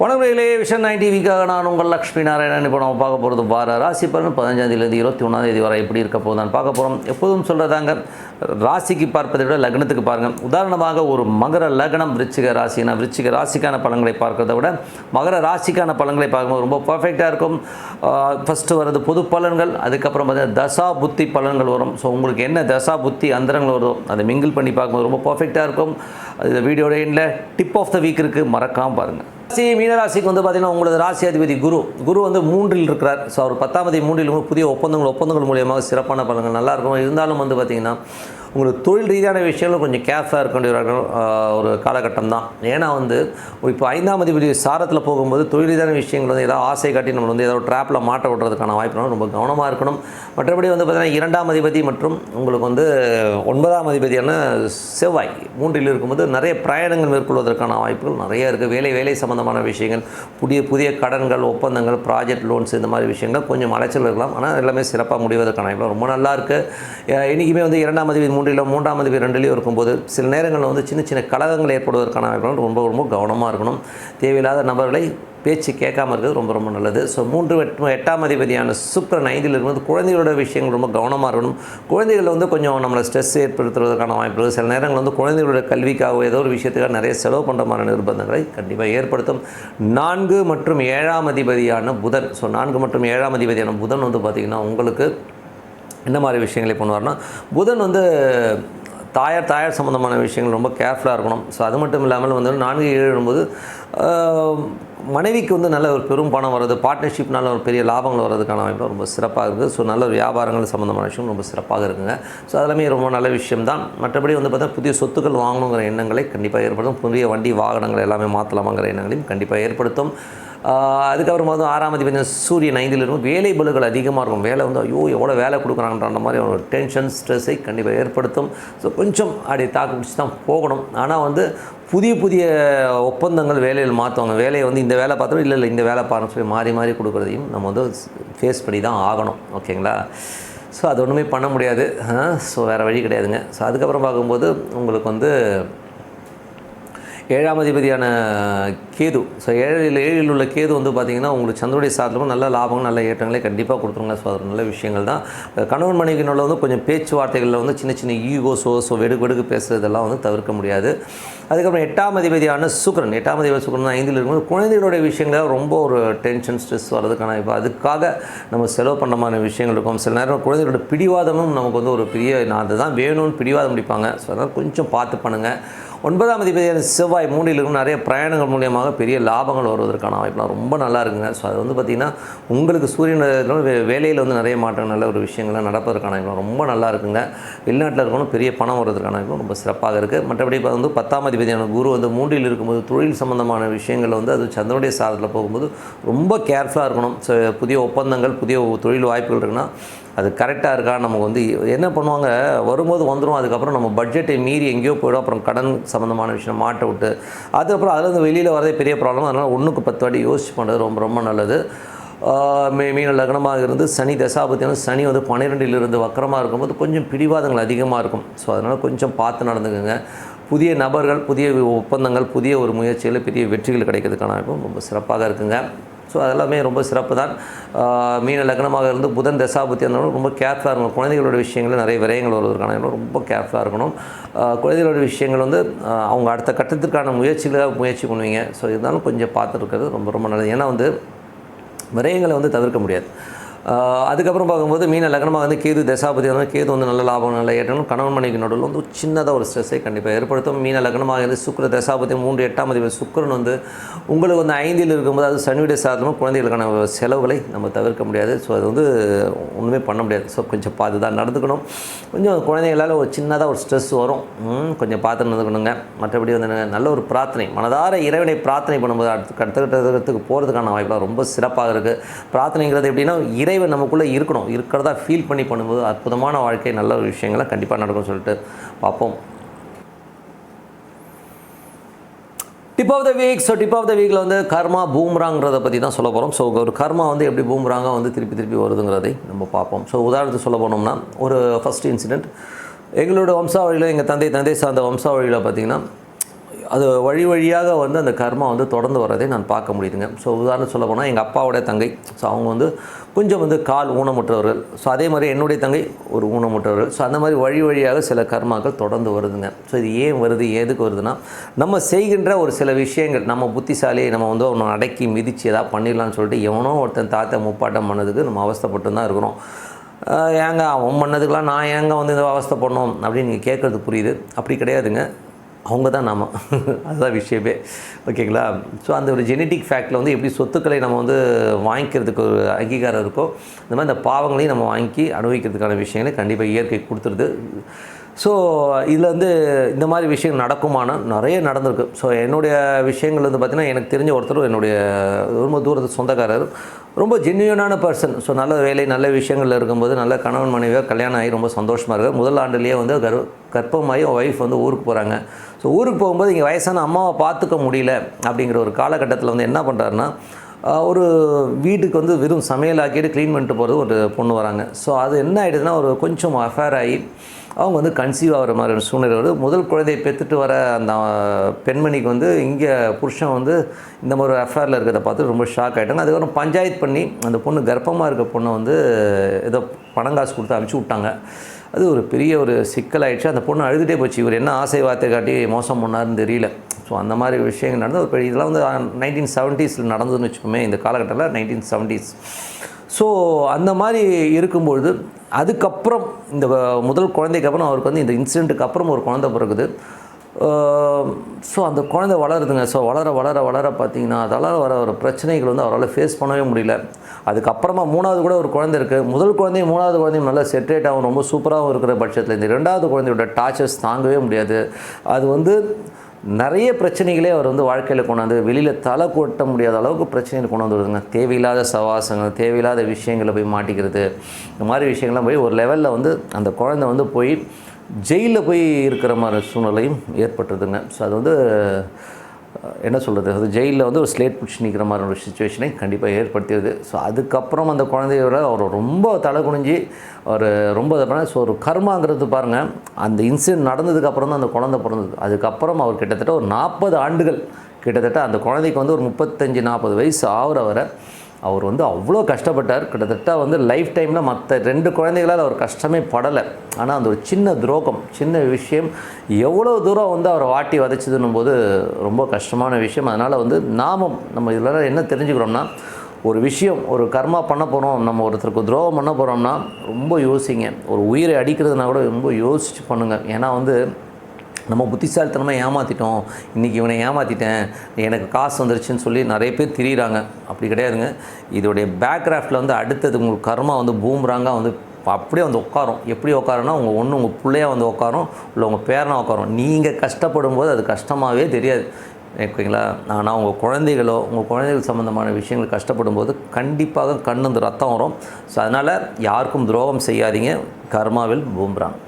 வணக்கங்களே vision nine டிவிக்காக நான் உங்கள் லக்ஷ்மி நாராயணன். இப்போ நம்ம பார்க்க போகிறது வார ராசி பலன். பதினஞ்சாந்தேதி இருபத்தி ஒன்றாந்தேதி வரை எப்படி இருக்க போகுதான்னு பார்க்க போகிறோம் எப்போதும் சொல்கிறதாங்க ராசிக்கு பார்ப்பதை விட லக்னத்துக்கு பாருங்கள் உதாரணமாக ஒரு மகர லக்னம் விருச்சிக ராசினா விருச்சிக ராசிக்கான பலன்களை பார்க்கறத விட மகர ராசிக்கான பலன்களை பார்க்கும்போது ரொம்ப பர்ஃபெக்டாக இருக்கும். ஃபஸ்ட்டு வர்றது பொது பலன்கள் அதுக்கப்புறம் பார்த்தீங்கன்னா தசா புத்தி பலன்கள் வரும். ஸோ உங்களுக்கு என்ன தசா புத்தி அந்தரங்கள் வருதோ அதை மிங்கிள் பண்ணி பார்க்கும்போது ரொம்ப பர்ஃபெக்டாக இருக்கும். அது வீடியோட எண்டில் டிப் ஆஃப் த வீக் இருக்குது மறக்காமல் பாருங்கள் ராசி மீனராசிக்கு வந்து பார்த்தீங்கன்னா உங்களது ராசி அதிபதி குரு. குரு வந்து மூன்றில் இருக்கிறார். ஸோ அவர் பத்தாமதி மூன்றில் புதிய ஒப்பந்தங்கள் ஒப்பந்தங்கள் மூலியமாக சிறப்பான பலன்கள் நல்லா இருக்கும். இருந்தாலும் வந்து பார்த்தீங்கன்னா உங்களுக்கு தொழில் ரீதியான விஷயங்களும் கொஞ்சம் கேர்ஃபுல்லாக இருக்க வேண்டிய ஒரு, காலகட்டம் தான் ஏன்னா வந்து இப்போ ஐந்தாம் அதிபதி சாரத்தில் போகும்போது தொழில் ரீதியான விஷயங்கள் வந்து ஏதாவது ஆசை காட்டி நம்ம வந்து ஏதாவது ட்ராப்பில் மாட்ட விடுறதுக்கான வாய்ப்பு ரொம்ப கவனமாக இருக்கணும். மற்றபடி வந்து பார்த்திங்கன்னா இரண்டாம் அதிபதி மற்றும் உங்களுக்கு வந்து ஒன்பதாம் அதிபதியான செவ்வாய் மூன்றில் இருக்கும்போது நிறைய பிரயாணங்கள் மேற்கொள்வதற்கான வாய்ப்புகள் நிறைய இருக்குது வேலை வேலை சம்மந்தமான விஷயங்கள் புதிய புதிய கடன்கள் ஒப்பந்தங்கள் ப்ராஜெக்ட் லோன்ஸ் இந்த மாதிரி விஷயங்கள் கொஞ்சம் அலைச்சல் இருக்கலாம். ஆனால் எல்லாமே சிறப்பாக முடிவதற்கான வாய்ப்பு ரொம்ப நல்லா இருக்குது என்றைக்குமே வந்து இரண்டாம் அதிபதி மூன்றிலோ மூன்றாம் அதிபதி ரெண்டுலேயும் இருக்கும்போது சில நேரங்களில் வந்து சின்ன சின்ன கழகங்கள் ஏற்படுவதற்கான வாய்ப்புகள் ரொம்ப ரொம்ப கவனமாக இருக்கணும். தேவையில்லாத நபர்களை பேச்சு கேட்காம இருக்கிறது ரொம்ப ரொம்ப நல்லது. ஸோ மூன்று எட்டாம் அதிபதியான சுக்கரன் ஐந்தில் இருக்கும்போது குழந்தைகளோட விஷயங்கள் ரொம்ப கவனமாக இருக்கணும். குழந்தைகள் வந்து கொஞ்சம் நம்மளை ஸ்ட்ரெஸ் ஏற்படுத்துவதற்கான வாய்ப்பு இருக்குது சில நேரங்கள் வந்து குழந்தைகளோட கல்விக்காக ஏதோ ஒரு விஷயத்துக்காக நிறைய செலவு பண்ணுற மாதிரி நிர்பந்தங்களை கண்டிப்பாக ஏற்படுத்தும். நான்கு மற்றும் ஏழாம் அதிபதியான புதன். ஸோ நான்கு மற்றும் ஏழாம் அதிபதியான புதன் வந்து பார்த்திங்கன்னா உங்களுக்கு என்ன மாதிரி விஷயங்களை பண்ணுவார்னா புதன் வந்து தாயார் தாயார் சம்மந்தமான விஷயங்கள் ரொம்ப கேர்ஃபுல்லாக இருக்கணும். ஸோ அது மட்டும் இல்லாமல் வந்து நான்கு ஏழு எழும்போது மனைவிக்கு வந்து நல்ல ஒரு பெரும் பணம் வர்றது பார்ட்னர்ஷிப்னால ஒரு பெரிய லாபங்கள் வர்றதுக்கான வாய்ப்பு ரொம்ப சிறப்பாக இருக்குது. ஸோ நல்ல ஒரு வியாபாரங்கள் சம்மந்தமான விஷயம் ரொம்ப சிறப்பாக இருக்குங்க. ஸோ அதெல்லாமே ரொம்ப நல்ல விஷயம் தான் மற்றபடி வந்து பார்த்தா புதிய சொத்துக்கள் வாங்கணுங்கிற எண்ணங்களை கண்டிப்பாக ஏற்படுத்தும். புதிய வண்டி வாகனங்கள் எல்லாமே மாற்றலாமாங்கிற எண்ணங்களையும் கண்டிப்பாக ஏற்படுத்தும். அதுக்கப்புறமா வந்து ஆறாம் அதிபதி சூரியன் ஐந்தில் இருக்கும். வேலை பலுகள் அதிகமாக இருக்கும். வேலை வந்து ஐயோ எவ்வளோ வேலை கொடுக்குறாங்கன்ற மாதிரி ஒரு டென்ஷன் ஸ்ட்ரெஸ்ஸை கண்டிப்பாக ஏற்படுத்தும். ஸோ கொஞ்சம் அப்படி தாக்கு பிடிச்சி தான் போகணும். ஆனால் வந்து புதிய புதிய ஒப்பந்தங்கள் வேலையில் மாற்றுவாங்க. வேலையை வந்து இந்த வேலை பார்த்தோம் இல்லை இல்லை இந்த வேலை பாருன்னு சொல்லி மாறி மாறி கொடுக்குறதையும் நம்ம வந்து ஃபேஸ் பண்ணி தான் ஆகணும். ஓகேங்களா? ஸோ அது ஒன்றுமே பண்ண முடியாது. ஸோ வேறு வழி கிடையாதுங்க. ஸோ அதுக்கப்புறம் பார்க்கும்போது உங்களுக்கு வந்து ஏழாம் அதிபதியான கேது ஸோ ஏழில் ஏழில் உள்ள கேது வந்து பார்த்திங்கன்னா உங்களுக்கு சந்திரனுடைய சாதனமும் நல்ல லாபங்கள் நல்ல ஏற்றங்களே கண்டிப்பாக கொடுத்துருங்க. ஸோ அது நல்ல விஷயங்கள் தான். கணவன் மனைவியினுள்ள வந்து கொஞ்சம் பேச்சுவார்த்தைகளில் வந்து சின்ன சின்ன ஈகோ ஸோ வெடுக்கு வெடுக்கு பேசுறதெல்லாம் வந்து தவிர்க்க முடியாது. அதுக்கப்புறம் எட்டாம் அதிபதியான சுக்கரன் எட்டாம் அதிபதி சுக்கரன் ஐந்தில் இருக்கும்போது குழந்தைகளுடைய விஷயங்கள ரொம்ப ஒரு டென்ஷன் ஸ்ட்ரெஸ் வர்றதுக்கான இப்போ அதுக்காக நம்ம செலவு பண்ணமான விஷயங்கள் இருக்கும். சில நேரம் குழந்தைகளோட பிடிவாதமும் நமக்கு வந்து ஒரு பெரிய நான் அதுதான் வேணும்னு பிடிவாதம் முடிப்பாங்க ஸோ அதனால் கொஞ்சம் பார்த்து பண்ணுங்கள் ஒன்பதாம் அதிபதியான செவ்வாய் மூணில் இருக்கும் நிறைய பிரயாணங்கள் மூலியமாக பெரிய லாபங்கள் வருவதற்கான வாய்ப்புலாம் ரொம்ப நல்லா இருக்குங்க. ஸோ அது வந்து பார்த்திங்கன்னா உங்களுக்கு சூரியன் வே- வேலையில் வந்து நிறைய மாற்றங்கள் நல்ல ஒரு விஷயங்கள்லாம் நடப்பதற்கான வாய்ப்பு ரொம்ப நல்லா இருக்குங்க. வெளிநாட்டில் இருக்கணும் பெரிய பணம் வர்றதுக்கான வாய்ப்பு ரொம்ப சிறப்பாக இருக்குது மற்றபடி இப்போ வந்து பத்தாம் அதிபதியான குரு வந்து மூன்றில் இருக்கும்போது தொழில் சம்பந்தமான விஷயங்கள் வந்து அது சந்திரனுடைய சாதத்தில் போகும்போது ரொம்ப கேர்ஃபுல்லாக இருக்கணும். ஸோ புதிய ஒப்பந்தங்கள் புதிய தொழில் வாய்ப்புகள் இருக்குன்னா அது கரெக்டாக இருக்கா? நமக்கு வந்து என்ன பண்ணுவாங்க? வரும்போது வந்துடும் அதுக்கப்புறம் நம்ம பட்ஜெட்டை மீறி எங்கேயோ போயிடும். அப்புறம் கடன் சம்மந்தமான விஷயம் மாட்ட விட்டு அதுக்கப்புறம் அதுலேருந்து வெளியில் வரதே பெரிய ப்ராப்ளம் அதனால் ஒன்றுக்கு பத்து வாட்டி யோசிச்சு பண்ணுறது ரொம்ப ரொம்ப நல்லது. மே மீ மீன லக்னமாக இருந்து சனி தசாபத்தியான சனி வந்து பன்னிரெண்டிலிருந்து வக்கரமாக இருக்கும்போது கொஞ்சம் பிடிவாதங்கள் அதிகமாக இருக்கும். ஸோ அதனால் கொஞ்சம் பார்த்து நடந்துக்கோங்க. புதிய நபர்கள் புதிய ஒப்பந்தங்கள் புதிய ஒரு முயற்சிகளில் பெரிய வெற்றிகள் கிடைக்கிறதுக்கான ரொம்ப சிறப்பாக இருக்குங்க. ஸோ அதெல்லாமே ரொம்ப சிறப்பு தான் மீன லக்னமாக இருந்து புதன் தசாபுத்தி இருந்தாலும் ரொம்ப கேர்ஃபுல்லாக இருக்கணும். குழந்தைகளோட விஷயங்கள் நிறைய விரயங்கள் வருவதற்கான ரொம்ப கேர்ஃபுல்லாக இருக்கணும். குழந்தைகளோட விஷயங்கள் வந்து அவங்க அடுத்த கட்டத்திற்கான முயற்சிகளை முயற்சி பண்ணுவீங்க. ஸோ இருந்தாலும் கொஞ்சம் பார்த்துருக்கிறது ரொம்ப ரொம்ப நல்லது. ஏன்னா வந்து விரயங்களை வந்து தவிர்க்க முடியாது. அதுக்கப்புறம் பார்க்கும்போது மீன லக்னமாக வந்து கேது தசாபதி வந்து கேது வந்து நல்ல லாபம் நல்ல ஏற்றணும் கணவன் மனைவிக்கு நடுவில் வந்து சின்னதாக ஒரு ஸ்ட்ரெஸ்ஸை கண்டிப்பாக ஏற்படுத்தும். மீன லக்னமாக இருந்து சுக்கிர தசாபதி மூன்று எட்டாம் அதிபதி சுக்கரன் வந்து உங்களுக்கு வந்து ஐந்தில் இருக்கும்போது அது சனியுடைய சாதனமும் குழந்தைகளுக்கான செலவுகளை நம்ம தவிர்க்க முடியாது. ஸோ அது வந்து ஒன்றுமே பண்ண முடியாது. ஸோ கொஞ்சம் பார்த்து தான் நடந்துக்கணும். கொஞ்சம் குழந்தைகளால் ஒரு சின்னதாக ஒரு ஸ்ட்ரெஸ் வரும். ம், கொஞ்சம் பார்த்து நடந்துக்கணுங்க. மற்றபடி வந்து நல்ல ஒரு பிரார்த்தனை. மனதார இறைவனை பிரார்த்தனை பண்ணும்போது அடுத்து அடுத்த கட்டத்துக்கு போகிறதுக்கான வாய்ப்புலாம் ரொம்ப சிறப்பாக இருக்குது பிரார்த்தனைங்கிறது எப்படின்னா இறைவன் நமக்குள்ளே இருக்கணும். இருக்கிறதா ஃபீல் பண்ணி பண்ணும்போது அற்புதமான வாழ்க்கை நல்ல ஒரு விஷயங்களை கண்டிப்பாக நடக்கும்னு சொல்லிட்டு பார்ப்போம். Tip of the week so tip of the வீக்கில் வந்து கர்மா பூம்ராங்கிறத பற்றி தான் சொல்ல போகிறோம் ஸோ ஒரு கர்மா வந்து எப்படி பூம்ராங்காக வந்து திருப்பி திருப்பி வருதுங்கிறதை நம்ம பார்ப்போம். ஸோ உதாரணத்துக்கு சொல்ல போனோம்னா ஒரு ஃபஸ்ட் இன்சிடெண்ட் எங்களோட வம்சாவழியில் எங்கள் தந்தை தந்தை சார்ந்த வம்சாவழியில் பார்த்திங்கன்னா அது வழி வழியாக வந்து அந்த கர்மா வந்து தொடர்ந்து வரதை நான் பார்க்க முடியுதுங்க. ஸோ உதாரணம் சொல்ல போனால் எங்கள் அப்பாவோடைய தங்கை. ஸோ அவங்க வந்து கொஞ்சம் வந்து கால் ஊனமுற்றவர்கள். ஸோ அதே மாதிரி என்னுடைய தங்கை ஒரு ஊனமுற்றவர்கள். ஸோ அந்த மாதிரி வழி வழியாக சில கர்மாக்கள் தொடர்ந்து வருதுங்க. ஸோ இது ஏன் வருது எதுக்கு வருதுன்னா நம்ம செய்கின்ற ஒரு சில விஷயங்கள் நம்ம புத்திசாலி நம்ம வந்து ஒன்று அடக்கி மிதித்து எதாவது பண்ணிடலாம்னு சொல்லிட்டு எவனோ ஒருத்தன் தாத்தா முப்பாட்டம் பண்ணதுக்கு நம்ம அவஸ்தைப்பட்டு தான் இருக்கிறோம். ஏங்க அவன் பண்ணதுக்கெலாம் நான் ஏங்க வந்து இந்த அவஸ்தை பண்ணோம் அப்படின்னு நீங்கள் கேட்குறது புரியுது. அப்படி கிடையாதுங்க. அவங்க தான் நாம. அதுதான் விஷயமே. ஓகேங்களா? ஸோ அந்த ஒரு ஜெனட்டிக் ஃபேக்டில் வந்து எப்படி சொத்துக்களை நம்ம வந்து வாங்கிக்கிறதுக்கு ஒரு அங்கீகாரம் இருக்கோ இந்த மாதிரி இந்த பாவங்களையும் நம்ம வாங்கி அனுபவிக்கிறதுக்கான விஷயங்களை கண்டிப்பாக இயற்கை கொடுத்துருது. ஸோ இதில் வந்து இந்த மாதிரி விஷயங்கள் நடக்குமானா நிறைய நடந்திருக்கு. ஸோ என்னுடைய விஷயங்கள் வந்து பார்த்திங்கன்னா எனக்கு தெரிஞ்ச ஒருத்தர் என்னுடைய ரொம்ப தூரத்து சொந்தக்காரர். ரொம்ப ஜென்யூனான பர்சன் ஸோ நல்ல வேலை நல்ல விஷயங்கள் இருக்கும்போது நல்ல கணவன் மனைவியாக கல்யாணம் ஆகி ரொம்ப சந்தோஷமாக இருக்குது முதல் ஆண்டுலேயே வந்து கர் கர்ப்பமாகி ஒய்ஃப் வந்து ஊருக்கு போகிறாங்க ஸோ ஊருக்கு போகும்போது இங்கே வயசான அம்மாவை பார்த்துக்க முடியல அப்படிங்கிற ஒரு காலகட்டத்தில் வந்து என்ன பண்ணுறாருன்னா ஒரு வீட்டுக்கு வந்து வெறும் சமையல் ஆக்கிட்டு க்ளீன் பண்ணிட்டு போகிறது ஒரு பொண்ணு வராங்க. ஸோ அது என்ன ஆகிடுதுன்னா ஒரு கொஞ்சம் அஃபேர் ஆகி அவங்க வந்து கன்சீவ் ஆகிற மாதிரி ஒரு சூழ்நிலை வருது. முதல் குழந்தையை பெற்றுட்டு வர அந்த பெண்மணிக்கு வந்து இங்கே புருஷன் வந்து இந்த மாதிரி ஒரு அஃபேரில் இருக்கிறத பார்த்து ரொம்ப ஷாக் ஆகிட்டாங்க அதுக்கப்புறம் பஞ்சாயத்து பண்ணி அந்த பொண்ணு கர்ப்பமாக இருக்க பொண்ணை வந்து ஏதோ பணம் காசு கொடுத்து அனுப்பிச்சி விட்டாங்க. அது ஒரு பெரிய ஒரு சிக்கலாயிடுச்சு. அந்த பொண்ணு அழுதுகிட்டே போச்சு. இவர் என்ன ஆசை வார்த்தை காட்டி மோசம் பண்ணாருன்னு தெரியல. ஸோ அந்த மாதிரி விஷயங்கள் நடந்து ஒரு பெரிய இதெல்லாம் வந்து நைன்டீன் செவன்ட்டீஸில் நடந்ததுன்னு வச்சுக்கோமே இந்த காலகட்டத்தில் நைன்டீன் செவன்ட்டீஸ் ஸோ அந்த மாதிரி இருக்கும்பொழுது அதுக்கப்புறம் இந்த முதல் குழந்தைக்கு அப்புறம் அவருக்கு வந்து இந்த இன்சிடெண்ட்டுக்கு அப்புறம் ஒரு குழந்தை பிறகுது ஸோ அந்த குழந்தை வளருதுங்க. ஸோ வளர வளர வளர பார்த்தீங்கன்னா அதால் வர ஒரு பிரச்சனைகள் வந்து அவரால் ஃபேஸ் பண்ணவே முடியல. அதுக்கப்புறமா மூணாவது கூட ஒரு குழந்தை இருக்குது முதல் குழந்தையும் மூணாவது குழந்தையும் நல்லா செட்ரேட் ஆகும் ரொம்ப சூப்பராகவும் இருக்கிற பட்சத்தில் இந்த ரெண்டாவது குழந்தையோட டார்ச்சர்ஸ் தாங்கவே முடியாது. அது வந்து நிறைய பிரச்சனைகளே அவர் வந்து வாழ்க்கையில் கொண்டாந்து வெளியில் தலை கொட்ட முடியாத அளவுக்கு பிரச்சனைகள் கொண்டு வந்துடுதுங்க தேவையில்லாத சவாசங்கள் தேவையில்லாத விஷயங்களை போய் மாட்டிக்கிறது இந்த மாதிரி விஷயங்கள்லாம் போய் ஒரு லெவலில் வந்து அந்த குழந்தை வந்து போய் ஜெயிலில் போய் இருக்கிற மாதிரி சூழ்நிலையும் ஏற்பட்டுருதுங்க. ஸோ அது வந்து என்ன சொல்கிறது அது ஜெயிலில் வந்து ஒரு ஸ்லேட் பிடிச்சி நிற்கிற மாதிரி ஒரு சுச்சுவேஷனை கண்டிப்பாக ஏற்படுத்திடுது. ஸோ அதுக்கப்புறம் அந்த குழந்தையோட அவர் ரொம்ப தலை குனிஞ்சு அவர் ரொம்ப இதை பண்ண ஸோ ஒரு கர்மாங்கிறது பாருங்கள் அந்த இன்சிடென்ட் நடந்ததுக்கப்புறம் தான் அந்த குழந்தை பிறந்தது. அதுக்கப்புறம் அவர் கிட்டத்தட்ட ஒரு நாற்பது ஆண்டுகள் கிட்டத்தட்ட அந்த குழந்தைக்கு வந்து ஒரு முப்பத்தஞ்சு நாற்பது வயசு ஆகிற வரை அவர் வந்து அவ்வளோ கஷ்டப்பட்டார். கிட்டத்தட்ட வந்து லைஃப் டைமில் மற்ற ரெண்டு குழந்தைகளால் அவர் கஷ்டமே படலை. ஆனால் அந்த ஒரு சின்ன துரோகம் சின்ன விஷயம் எவ்வளோ தூரம் வந்து அவரை வாட்டி வதைச்சதுன்னும் போது ரொம்ப கஷ்டமான விஷயம். அதனால் வந்து நாமம் நம்ம இதில் என்ன தெரிஞ்சுக்கிறோம்னா ஒரு விஷயம் ஒரு கர்மா பண்ண போகிறோம் நம்ம ஒருத்தருக்கு துரோகம் பண்ண போகிறோம்னா ரொம்ப யோசிங்க. ஒரு உயிரை அடிக்கிறதுனா கூட ரொம்ப யோசித்து பண்ணுங்கள் ஏன்னா வந்து நம்ம புத்திசாலித்தனமாக ஏமாற்றிட்டோம் இன்றைக்கி இவனை ஏமாற்றிட்டேன் எனக்கு காசு வந்துருச்சுன்னு சொல்லி நிறைய பேர் திரியிறாங்க. அப்படி கிடையாதுங்க. இதோடைய பேக்ராஃப்டில் வந்து அடுத்தது உங்களுக்கு கர்மா வந்து பூம்ராங்காக வந்து அப்படியே வந்து உட்காரும். எப்படி உட்காருன்னா உங்கள் ஒன்று உங்கள் பிள்ளையாக வந்து உட்காரும் இல்லை உங்கள் பேரனாக உட்காரும். நீங்கள் கஷ்டப்படும் போது அது கஷ்டமாகவே தெரியாது. ஓகேங்களா? ஆனால் உங்கள் குழந்தைகளோ உங்கள் குழந்தைகள் சம்மந்தமான விஷயங்கள் கஷ்டப்படும் போது கண்டிப்பாக கண்ணு வந்து ரத்தம் வரும். ஸோ அதனால் யாருக்கும் துரோகம் செய்யாதீங்க. கர்மாவில் பூம்புறாங்க